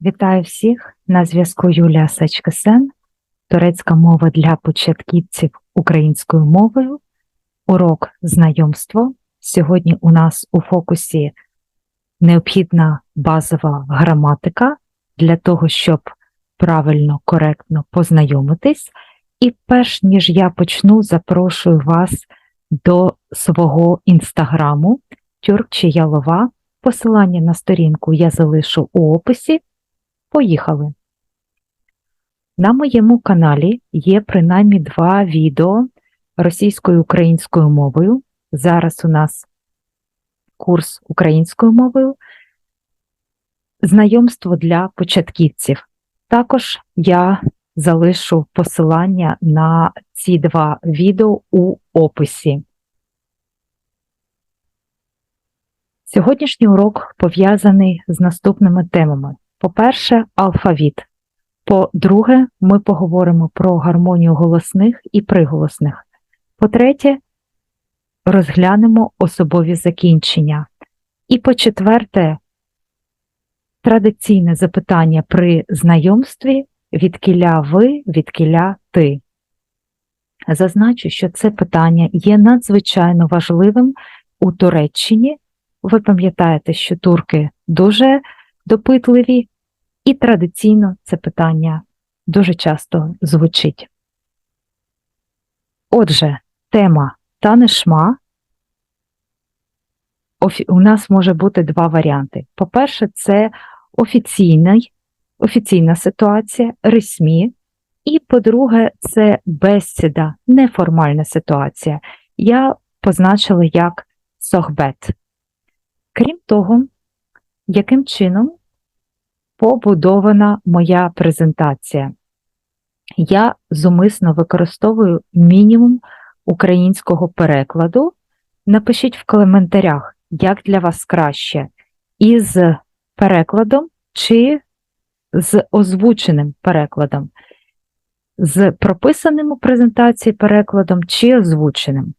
Вітаю всіх! На зв'язку Юлія Сачкасен, турецька мова для початківців українською мовою, урок знайомство. Сьогодні у нас у фокусі необхідна базова граматика для того, щоб правильно, коректно познайомитись. І перш ніж я почну, запрошую вас до свого інстаграму Тюркче Ялова. Посилання на сторінку я залишу у описі. Поїхали. На моєму каналі є принаймні два відео російською українською мовою. Зараз у нас курс українською мовою. Знайомство для початківців. Також я залишу посилання на ці два відео у описі. Сьогоднішній урок пов'язаний з наступними темами. По-перше, алфавіт. По-друге, ми поговоримо про гармонію голосних і приголосних. По-третє, розглянемо особові закінчення. І по-четверте, традиційне запитання при знайомстві від кіля ви, від кіля ти. Зазначу, що це питання є надзвичайно важливим у Туреччині. Ви пам'ятаєте, що турки дуже допитливі, і традиційно це питання дуже часто звучить. Отже, тема танешма. У нас може бути два варіанти. По-перше, це офіційний, офіційна ситуація, ресмі, і, по-друге, це бесіда, неформальна ситуація. Я позначила як сохбет. Крім того, яким чином побудована моя презентація. Я зумисно використовую мінімум українського перекладу. Напишіть в коментарях, як для вас краще, із перекладом чи з озвученим перекладом, з прописаним у презентації перекладом чи озвученим.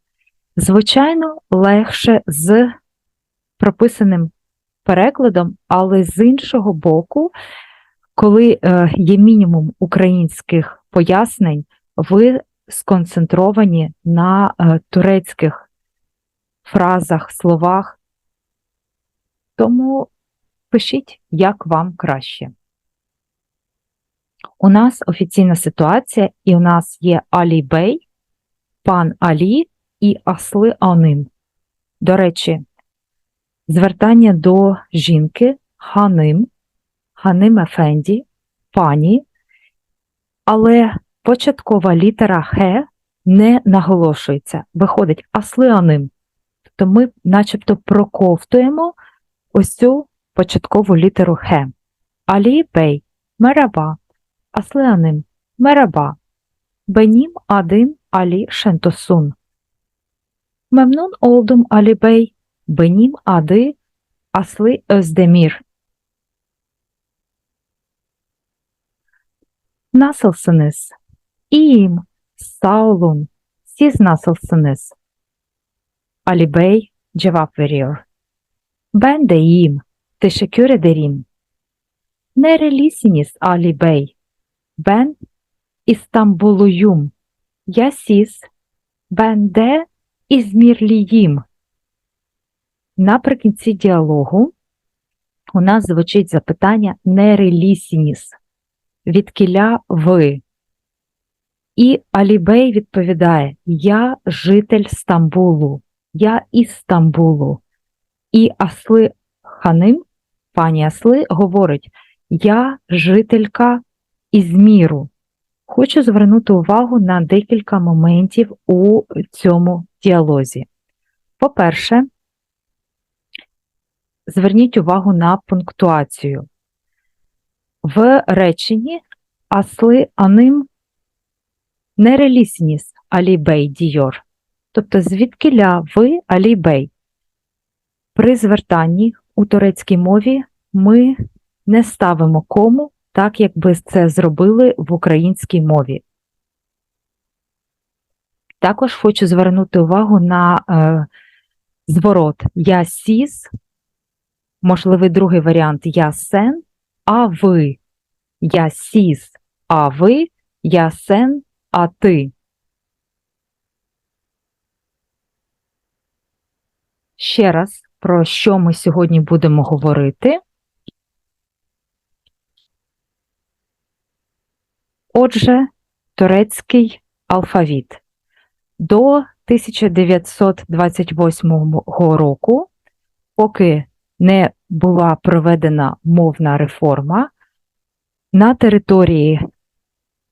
Звичайно, легше з прописаним перекладом, але з іншого боку, коли е, є мінімум українських пояснень, ви сконцентровані на е, турецьких фразах, словах. Тому пишіть, як вам краще. У нас офіційна ситуація, і у нас є Алі Бей, пан Алі і Асли Анин. До речі, звертання до жінки, ханим, ханим Ефенді, пані, але початкова літера Х не наголошується, виходить аслианим. Тобто ми начебто проковтуємо ось цю початкову літеру Х. Алі мераба, аслианим, мераба, бенім один алі шентосун. Мемнун олдум алі бей, Benim adı Aslı Özdemir. Nasılsınız? İyiyim. Sağ olun. Siz nasılsınız? Ali Bey cevap veriyor. Ben de iyiyim. Teşekkür ederim. Nerelisiniz Ali Bey? Ben İstanbulluyum. Ya siz? Ben de İzmirliyim. Наприкінці діалогу у нас звучить запитання нерелісініс, відкіля ви. І Алібей відповідає: Я житель Стамбулу, я із Стамбулу. І Асли Ханим, пані Асли, говорить: Я жителька Ізміру. Хочу звернути увагу на декілька моментів у цьому діалозі. По-перше, зверніть увагу на пунктуацію. В реченні асли аним нерелісніс алібей дійор. Тобто, звідкиля ви алібей. При звертанні у турецькій мові ми не ставимо кому, так як би це зробили в українській мові. Також хочу звернути увагу на е, зворот я сіз можливий другий варіант я сен, а ви. Я сіс, а ви, я сен, а ти. Ще раз, про що ми сьогодні будемо говорити. Отже, турецький алфавіт. До 1928 року, поки не була проведена мовна реформа, на території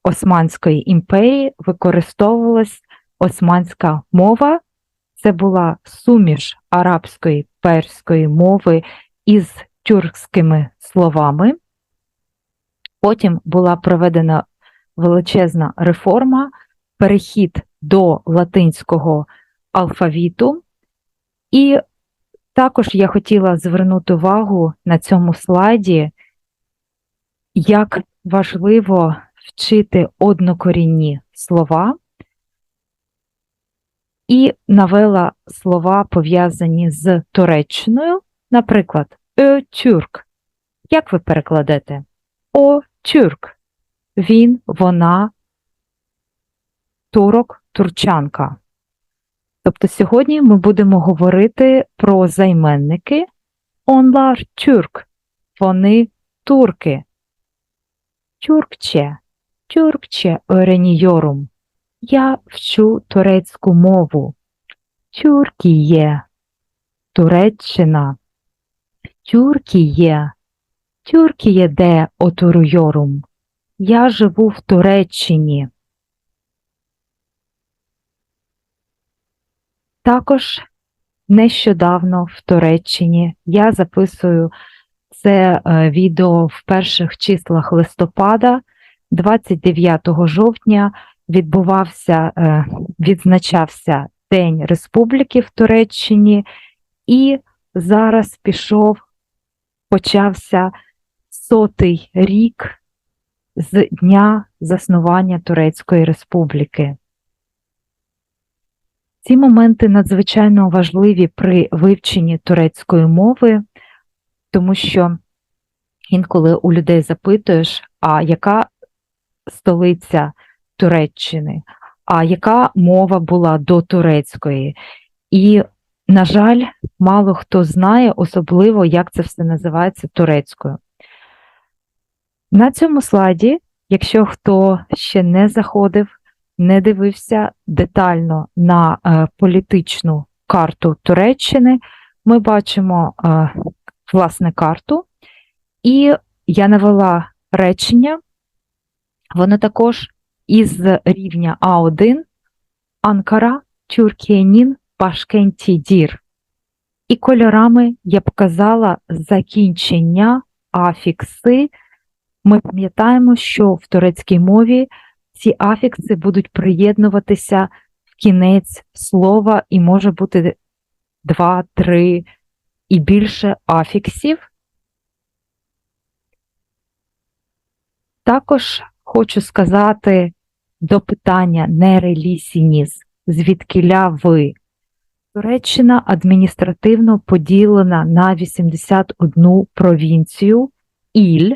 Османської імперії використовувалась османська мова. Це була суміш арабської перської мови із тюркськими словами. Потім була проведена величезна реформа, перехід до латинського алфавіту. І також я хотіла звернути увагу на цьому слайді, як важливо вчити однокорінні слова, і навела слова, пов'язані з Туреччиною, наприклад, «Ö тюрк». Як ви перекладете? О тюрк. Він, вона, турок, турчанка. Тобто сьогодні ми будемо говорити про займенники онлар тюрк. Вони турки. Тюркче, тюркче öğreniyorum. Я вчу турецьку мову. Тюркіє, Туреччина. Тюркіє, Тюркіє де oturuyorum. Я живу в Туреччині. Також нещодавно в Туреччині. Я записую це е, відео в перших числах листопада, 29 жовтня відбувався, е, відзначався День Республіки в Туреччині, і зараз пішов, почався сотий рік з дня заснування Турецької Республіки. Ці моменти надзвичайно важливі при вивченні турецької мови, тому що інколи у людей запитуєш, а яка столиця Туреччини, а яка мова була до турецької? І, на жаль, мало хто знає, особливо, як це все називається турецькою. На цьому слайді, якщо хто ще не заходив, не дивився детально на е, політичну карту Туреччини, ми бачимо е, власне карту, і я навела речення, воно також із рівня А1 Анкара, Тюркіянін, Пашкенті Дір. І кольорами я показала закінчення афікси. Ми пам'ятаємо, що в турецькій мові ці афікси будуть приєднуватися в кінець слова, і може бути два, три і більше афіксів. Також хочу сказати до питання нерелісініс, звідкиля ви. Туреччина адміністративно поділена на 81 провінцію Іль.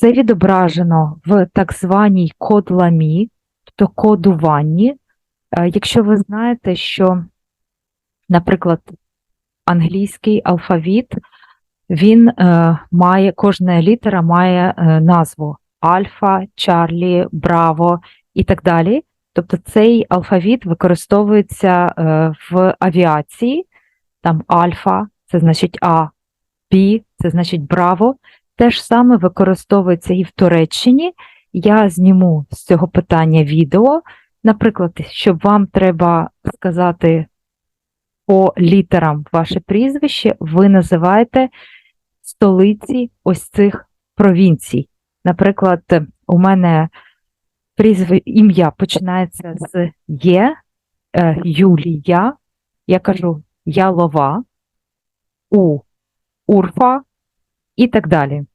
Це відображено в так званій кодламі, тобто кодуванні. Е, якщо ви знаєте, що, наприклад, англійський алфавіт, він е, має, кожна літера має е, назву Альфа, Чарлі, Браво і так далі. Тобто цей алфавіт використовується е, в авіації, там альфа, це значить А, Б, це значить Браво. Те ж саме використовується і в Туреччині. Я зніму з цього питання відео. Наприклад, щоб вам треба сказати по літерам ваше прізвище, ви називаєте столиці ось цих провінцій. Наприклад, у мене ім'я починається з Є, е, Юлія. Я кажу Ялова, У, Урфа і так далі.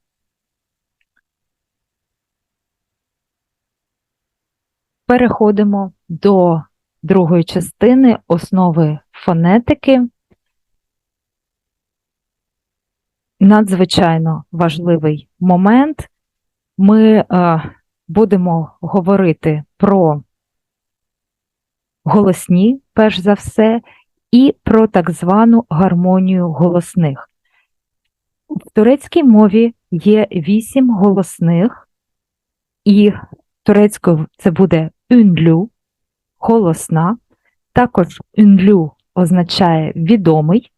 Переходимо до другої частини основи фонетики. надзвичайно важливий момент. Ми е, будемо говорити про голосні, перш за все, і про так звану гармонію голосних. В турецькій мові є вісім голосних, і турецькою це буде ünlü, голосна. Також ünlü означає відомий,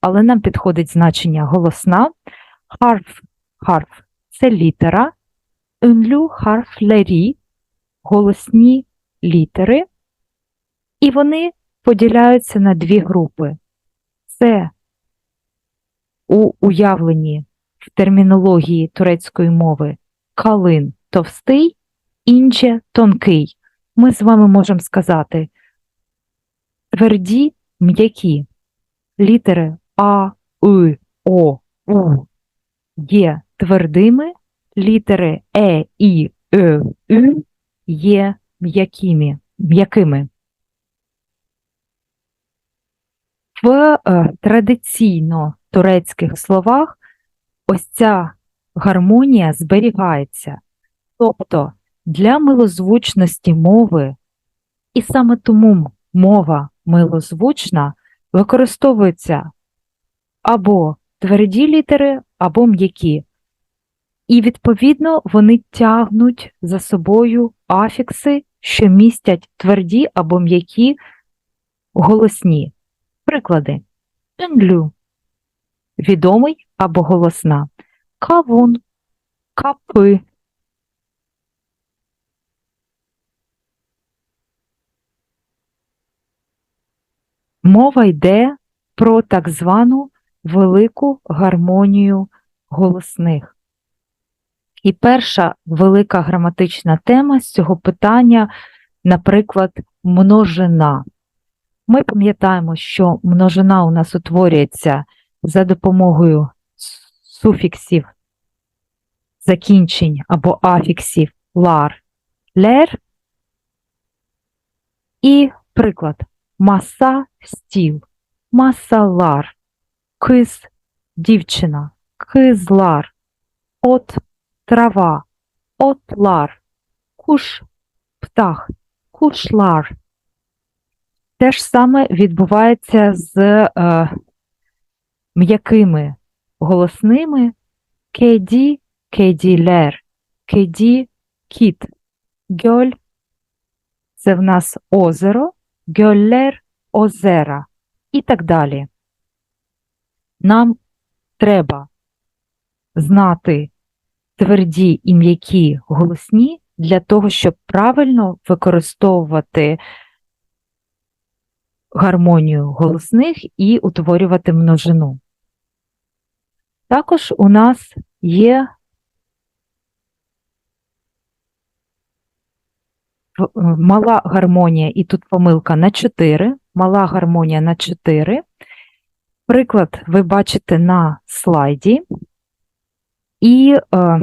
але нам підходить значення голосна. Харф, харф це літера, ünlü harfleri – голосні літери, і вони поділяються на дві групи. Це у уявленні в термінології турецької мови калин товстий, інже тонкий. Ми з вами можемо сказати тверді м'які літери А, И, О, У є твердими, літери Е, І, Е, Ю є м'якими. м'якими. В е, традиційно турецьких словах ось ця гармонія зберігається. Тобто для милозвучності мови, і саме тому мова милозвучна використовуються або тверді літери, або м'які. І, відповідно, вони тягнуть за собою афікси, що містять тверді або м'які голосні. Приклади. Енлю відомий або голосна. Кавун, капи. Мова йде про так звану велику гармонію голосних. І перша велика граматична тема з цього питання, наприклад, множина. Ми пам'ятаємо, що множина у нас утворюється за допомогою суфіксів, закінчень або афіксів лар, лер. І приклад маса стіл, масалар, киз дівчина, кизлар, от трава, отлар, куш птах, кушлар. Те ж саме відбувається з е, м'якими голосними кеді, кеділер, кеді кіт, гьоль це в нас озеро, гьоллер озера і так далі. Нам треба знати тверді і м'які голосні для того, щоб правильно використовувати гармонію голосних і утворювати множину. Також у нас є мала гармонія, і тут помилка на 4, мала гармонія на 4. Приклад ви бачите на слайді. І е,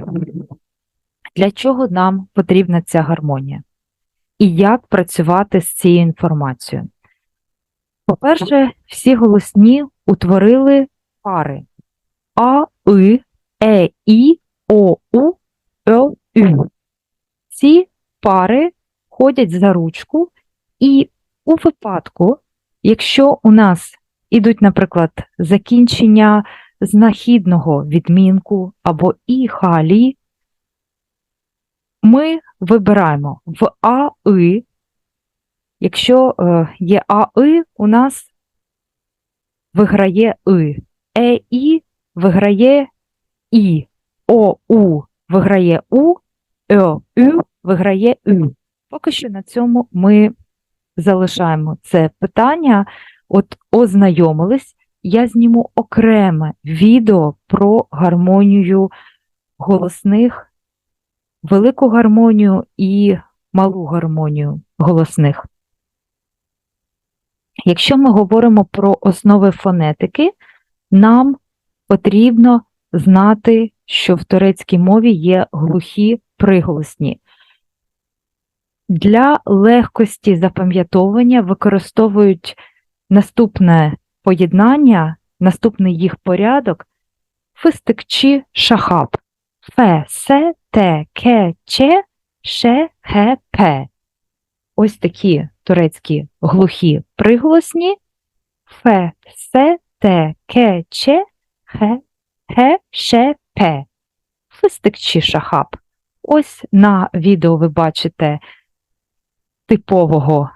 для чого нам потрібна ця гармонія? І як працювати з цією інформацією? По-перше, всі голосні утворили пари А, И, Е, І, О, У, О, Ю. Ці пари ходять за ручку, і у випадку, якщо у нас ідуть, наприклад, закінчення знахідного відмінку або і халі, ми вибираємо в АИ Якщо е, є АИ, у нас виграє И, ЕІ виграє І, ОУ виграє У, ЕЮ виграє Ю. Поки що на цьому ми залишаємо це питання. От ознайомились, я зніму окреме відео про гармонію голосних, велику гармонію і малу гармонію голосних. Якщо ми говоримо про основи фонетики, нам потрібно знати, що в турецькій мові є глухі приголосні. Для легкості запам'ятовування використовують наступне поєднання, наступний їх порядок фистикчі шахаб. Фе, се, те, ке, че, ше, хе, пе. Ось такі турецькі глухі приголосні. Фе, се, те, ке, че, хе, хе, ше, пе. Фистикчі шахаб. Ось на відео ви бачите типового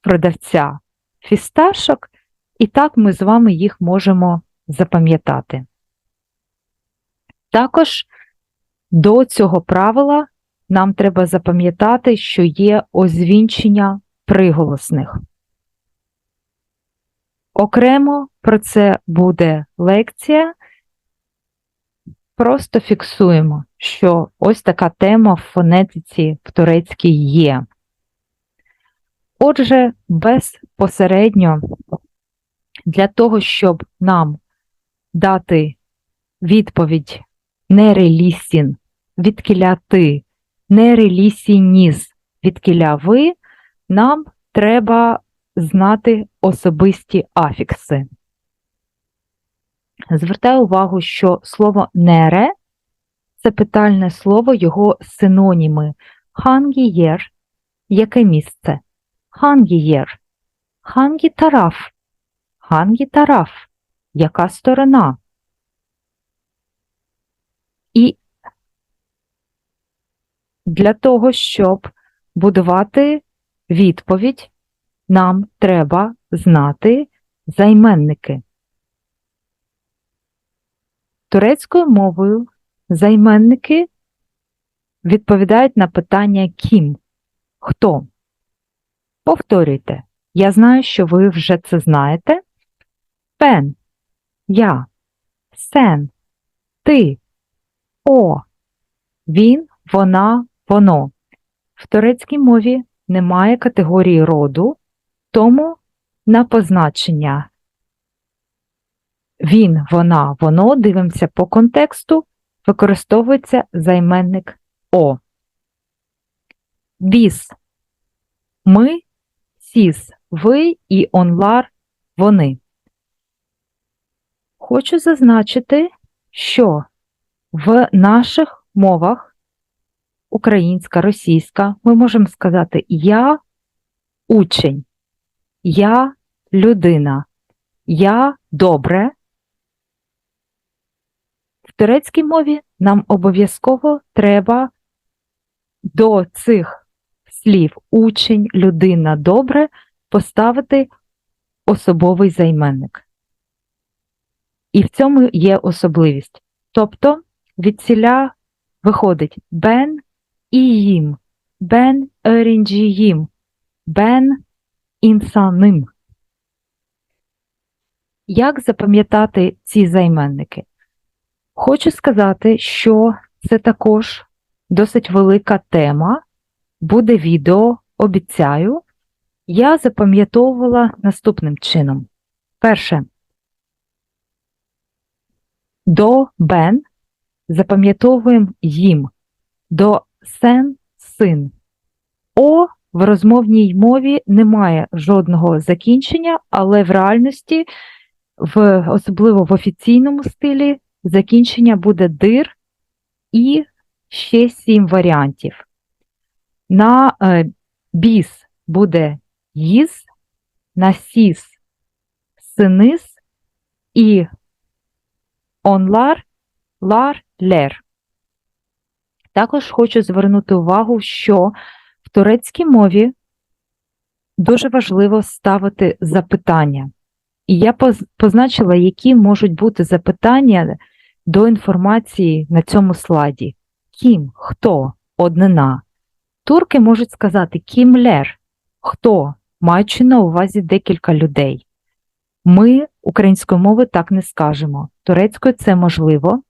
продавця фісташок, і так ми з вами їх можемо запам'ятати. Також до цього правила нам треба запам'ятати, що є озвінчення приголосних. Окремо про це буде лекція. Просто фіксуємо, що ось така тема в фонетиці в турецькій є. Отже, безпосередньо для того, щоб нам дати відповідь нерелісін, відкіля ти, нерелісініс, відкіля ви, нам треба знати особисті афікси. Звертаю увагу, що слово нере це питальне слово, його синоніми хангієр, яке місце? Хангієр, хангі тараф, хангі тараф, яка сторона? І для того, щоб будувати відповідь, нам треба знати займенники. Турецькою мовою займенники відповідають на питання ким, хто. Повторюйте. Я знаю, що ви вже це знаєте. Пен, я, сен, ти, о, він, вона, воно. В турецькій мові немає категорії роду, тому на позначення він, вона, воно, дивимося по контексту, використовується займенник О. Біс. Ми, сіс, ви і онлар вони. Хочу зазначити, що в наших мовах українська, російська, ми можемо сказати я учень, я людина, я добре. В турецькій мові нам обов'язково треба до цих слів учень, людина, добре поставити особовий займенник. І в цьому є особливість. Тобто від ціля виходить бен їм, бен öğrenciyim, бен інсаним. Як запам'ятати ці займенники? Хочу сказати, що це також досить велика тема. Буде відео, обіцяю. Я запам'ятовувала наступним чином. Перше. До бен запам'ятовуємо їм, до сен син. О в розмовній мові немає жодного закінчення, але в реальності, в, особливо в офіційному стилі, закінчення буде дир і ще сім варіантів. На е, біс буде їз, на сіс синис і онлар лар лер. Також хочу звернути увагу, що в турецькій мові дуже важливо ставити запитання. І я позначила, які можуть бути запитання до інформації на цьому слайді. Кім, хто, однина. Турки можуть сказати кімлер, хто, маючи на увазі декілька людей. Ми українською мовою так не скажемо. Турецькою це можливо.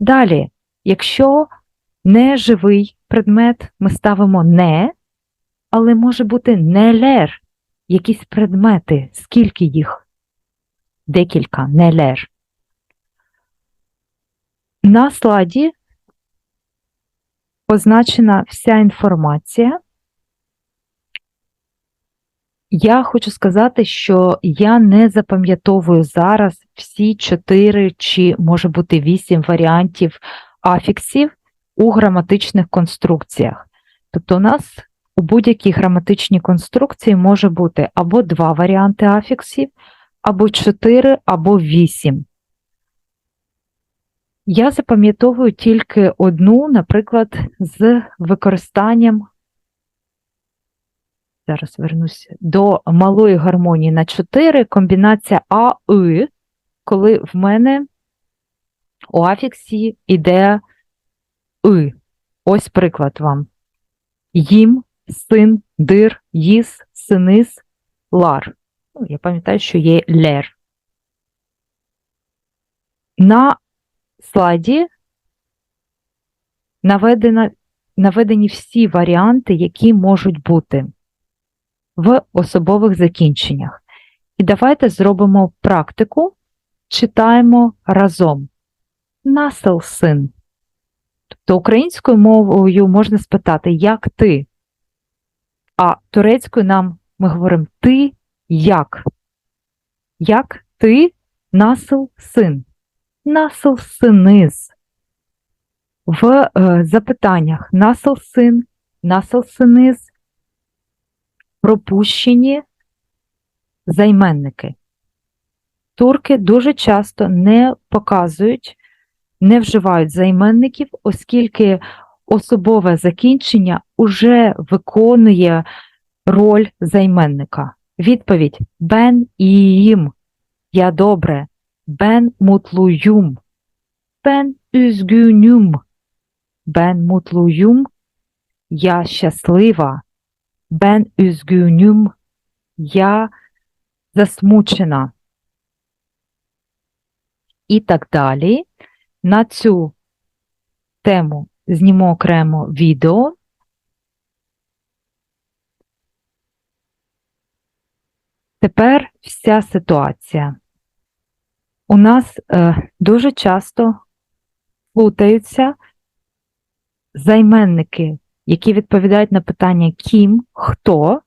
Далі, якщо не живий предмет, ми ставимо не, але може бути не лер, якісь предмети, скільки їх? Декілька, не лер. На слайді позначена вся інформація. Я хочу сказати, що я не запам'ятовую зараз всі чотири чи може бути вісім варіантів афіксів у граматичних конструкціях. Тобто, у нас у будь-якій граматичній конструкції може бути або два варіанти афіксів, або чотири, або вісім. Я запам'ятовую тільки одну, наприклад, з використанням зараз вернуся до малої гармонії на 4, комбінація А, И, коли в мене у афіксі йде И. Ось приклад вам. Їм, син, дир, їс, синис, лар. Ну, Я пам'ятаю, що є лер. На слайді наведено, наведені всі варіанти, які можуть бути в особових закінченнях. І давайте зробимо практику, читаємо разом. Насел син. Тобто українською мовою можна спитати, як ти? А турецькою нам ми говоримо ти як? Як ти насел син? Насел синиз. В е, запитаннях насел син, насел синиз пропущені займенники. Турки дуже часто не показують, не вживають займенників, оскільки особове закінчення уже виконує роль займенника. Відповідь Бен іїм. Я добре. Бен мутлуюм. Бен üzgünüm. Бен мутлуюм. Я щаслива. Ben üzgünüm. Я засмучена. І так далі. На цю тему зніму окремо відео. Тепер вся ситуація. У нас е, дуже часто плутаються займенники які відповідають на питання ким, хто,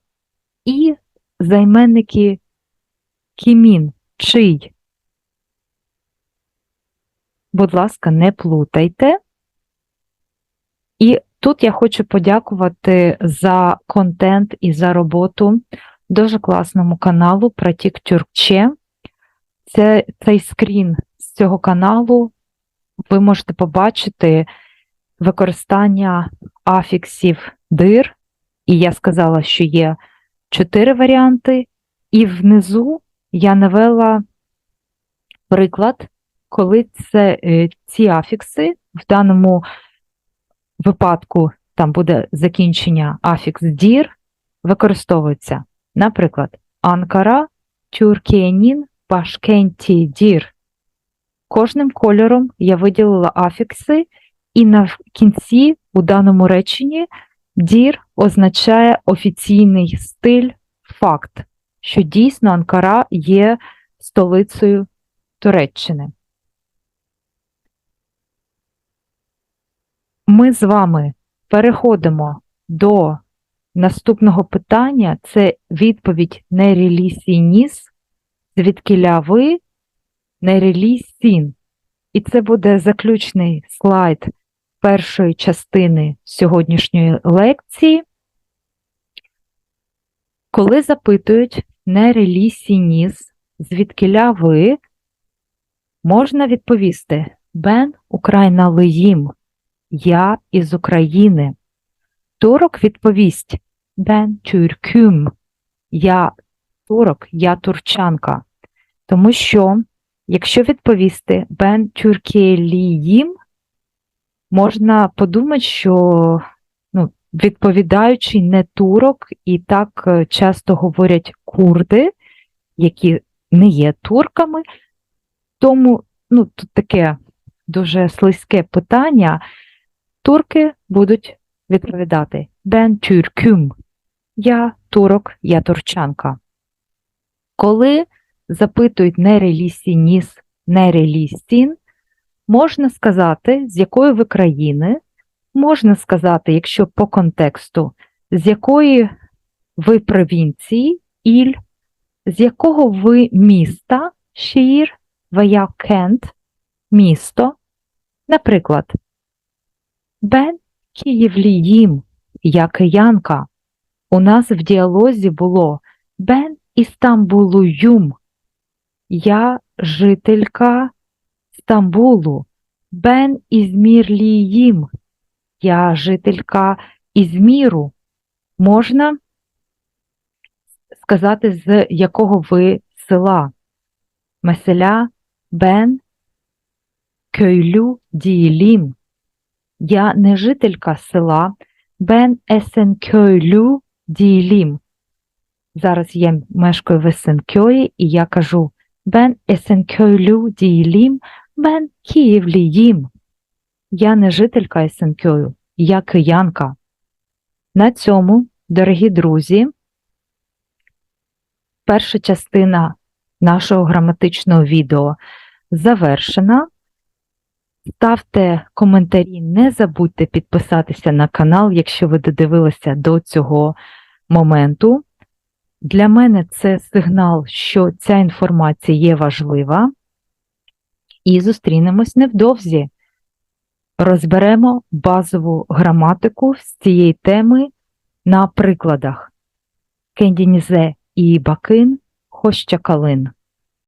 і займенники кімін, чий. Будь ласка, не плутайте. І тут я хочу подякувати за контент і за роботу дуже класному каналу Пратік Тюркче. Це, Цей скрін з цього каналу ви можете побачити використання афіксів дир, і я сказала, що є чотири варіанти, і внизу я навела приклад, коли це, е, ці афікси в даному випадку там буде закінчення афікс дір, використовуються. Наприклад, Анкара, Тюркіянін, Башкенті дір. Кожним кольором я виділила афікси, і на кінці у даному реченні дір означає офіційний стиль, факт, що дійсно Анкара є столицею Туреччини. Ми з вами переходимо до наступного питання: це відповідь Нерілісініс, звідкиля ви? Нерілісін. І це буде заключний слайд першої частини сьогоднішньої лекції, коли запитують не релісі ніс, звідкиля ви, можна відповісти Бен Україна Лиїм, Я із України. Турок відповість Бен Тюркюм, Я турок, я турчанка. Тому що, якщо відповісти Бен Тюркєліїм, можна подумати, що ну, відповідаючи не турок, і так е, часто говорять курди, які не є турками, тому ну, тут таке дуже слизьке питання. Турки будуть відповідати Бен тюркюм. Я турок, я турчанка. Коли запитують нерелісі ніс, нерелісін, Можна сказати, з якої ви країни, можна сказати, якщо по контексту, з якої ви провінції, іль? З якого ви міста? Шір, вая кент, місто. Наприклад, Бен Київліїм, я киянка. У нас в діалозі було Бен Істамбулуюм. Я жителька Стамбулу. Бен Ізмірліїм. Я жителька Ізміру. Можна сказати, з якого ви села. Mesela ben köylü değilim. Я не жителька села. Ben Esenköylü değilim. Зараз я мешкаю в Есенкьої і я кажу Ben Esenköylü değilim. Ben Київліїм. Я не жителька Есенкьою, я киянка. На цьому, дорогі друзі, перша частина нашого граматичного відео завершена. Ставте коментарі, не забудьте підписатися на канал, якщо ви додивилися до цього моменту. Для мене це сигнал, що ця інформація є важлива. І зустрінемось невдовзі. Розберемо базову граматику з цієї теми на прикладах. Кендінізе і бакин, хощакалин.